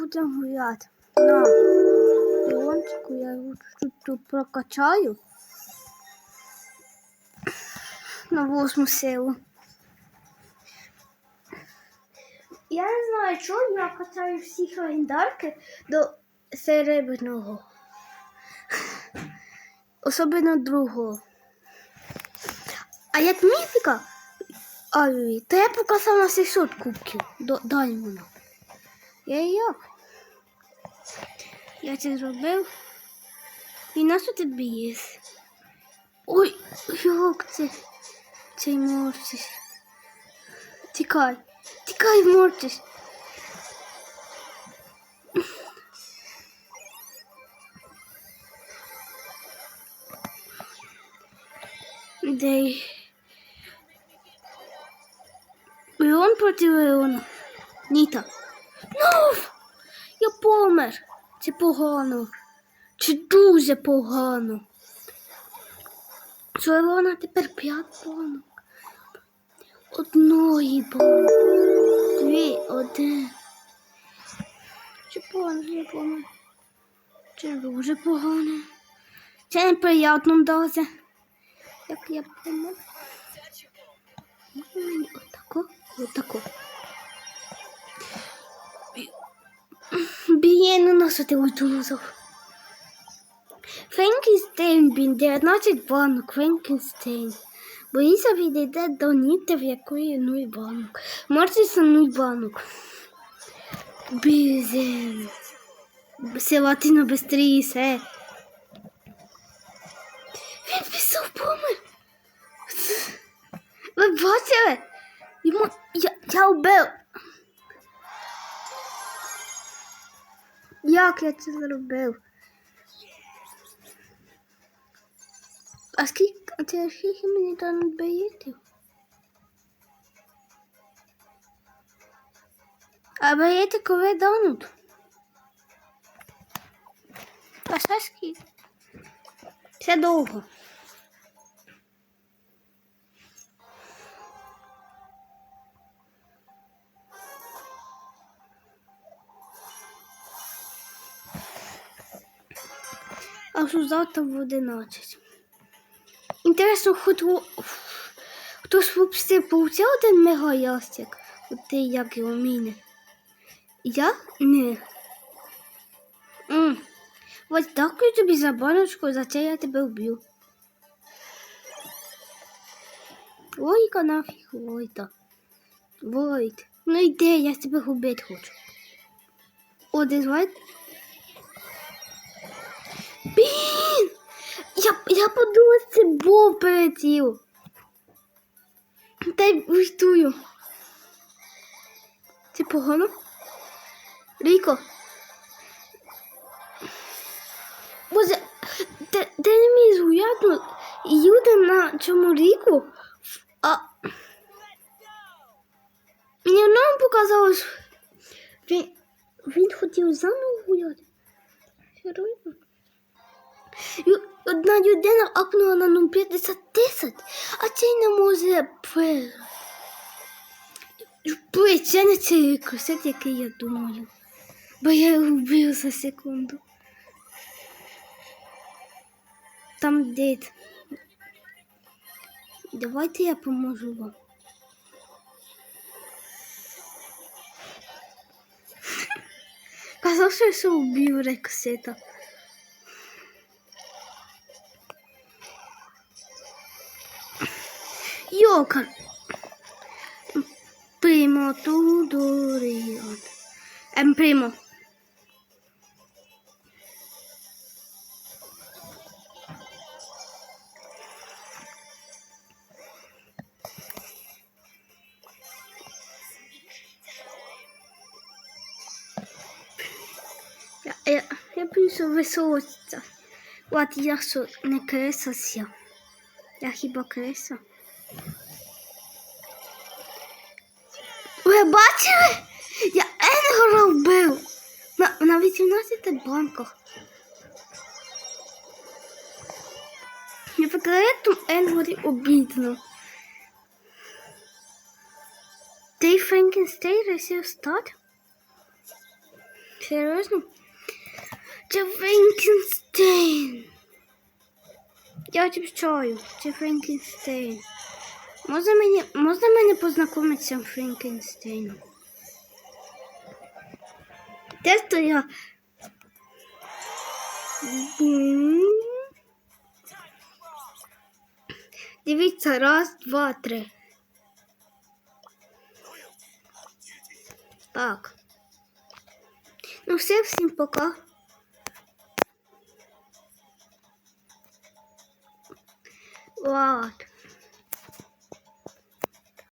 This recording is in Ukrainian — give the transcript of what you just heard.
будемо гуляти. На. Піончику я його тут, тут прокачаю. На восьму силу. Я не знаю, чого я качаю всі легендарки до серебряного. Особливо другого. А як міфіка, ай, то я показав на 600 кубків до даймона. Я як? Я це зробив. І на що ти б'єш? Ой, як це? Цей морчиш. Тікай. Тікай, морчиш. Дай. Леон проти Леона. Ніта. Ну! Я помер. Це погано. Це дуже погано. Що Леона тепер п'ять банок. Одної банок. Дві, один. Це погано, помер. Це дуже погано. Це неприємно даже. Як я мені Отако, отако. Бієну носити ульту назов. Франкенстейн він 19 банок, Франкенстейн. Боїться відійде до ніти, в якої 0 банок. Мортіса 0 банок. Бізен. Селатино быстріше. Він пішов помер. Ви бачили? Йому я, я вбив. Як я це зробив? А скільки, а це скільки мені там баєтів? А баєти коли дануть? А скільки? Це довго. А що завтра в 11. Інтересно, хоч у- хтось взагалі получив один мегаястик? От ти як його міни. Я? Не. Ось дякую тобі за баночку, за це я тебе вб'ю. Войка нафіг, Войта. Войт. Ну йди, я тебе губити хочу. О, десь Войт. Блін! Я, я подумала, це Боб перетів. Та й виштую. Це погано? Ріко. Боже, ти, ти не міг гуляти їде на цьому ріку, а мені нам показалось, він, він хотів заново гуляти. Серйозно? Одна людина апнула на 0,50, а цей не може. Блин, це не цей кросет, який я думаю. Бо я його вбив за секунду. Там дід. Давайте я поможу вам. Казав, що вбив рексета. Йокар. Primo Tudorion. Em primo. Я, я, я пишу висоця. От я що не кресася. Я хіба креса? Ви бачили? Я Енгора вбив на, на 18 банках. Я покажу Енгорі обідно. Ти Франкенстейн решив стати? Серйозно? Це Франкенстейн. Я чую, це Франкенстейн. Можна мені, можна мене познайомитися з Франкенстейном? Де то я? Дивіться, раз, два, три. Так. Ну все, всім пока. Вот.